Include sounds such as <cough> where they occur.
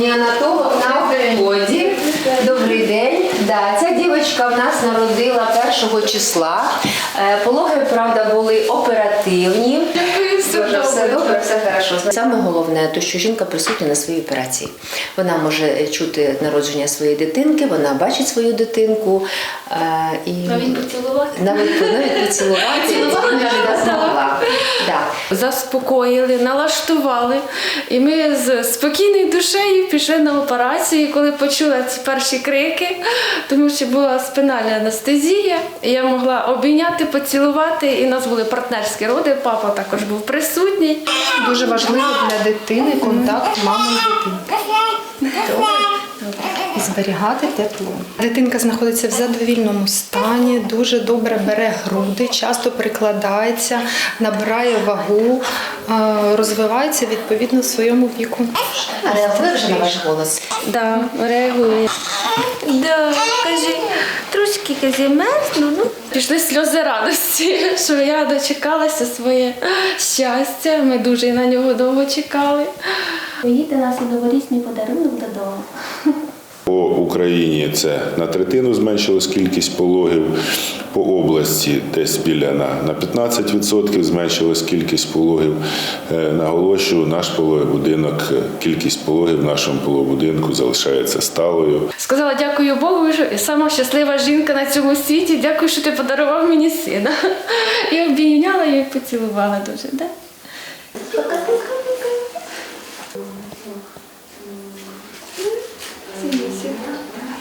неонатолог на вході. Добрий день. Да, ця дівчинка в нас народила 1 числа. Е, Пологи, правда, були оперативні. Дякую, все добре. добре, все хорошо. Саме головне, то що жінка присутня на своїй операції. Вона може чути народження своєї дитинки, вона бачить свою дитинку е, і Навіть поцілувати. навіть, навіть поцілувати. Да. Заспокоїли, налаштували. І ми з спокійною душею пішли на операцію, коли почула ці перші крики, тому що була спинальна анестезія. І Я могла обійняти, поцілувати, і у нас були партнерські роди. Папа також був присутній. Дуже важливо для дитини контакт мами і дитини. Зберігати тепло. Дитинка знаходиться в задовільному стані, дуже добре бере груди, часто прикладається, набирає вагу, е, розвивається відповідно своєму віку. А реагує вже на ваш голос? Да, реагує. Да, кажи, трошки кажи, мерзну. Ну. Пішли сльози радості, <laughs> що я дочекалася своє щастя. Ми дуже на нього довго чекали. Поїде нас і новорічний подарунок додому. Україні це на третину зменшилась кількість пологів. По області десь біля на, на 15% зменшилась кількість пологів. Е, Наголошую, наш пологовий будинок, е, кількість пологів в нашому пологобудинку залишається сталою. Сказала дякую Богу, що сама щаслива жінка на цьому світі. Дякую, що ти подарував мені сина. І обійняла і поцілувала дуже. Да?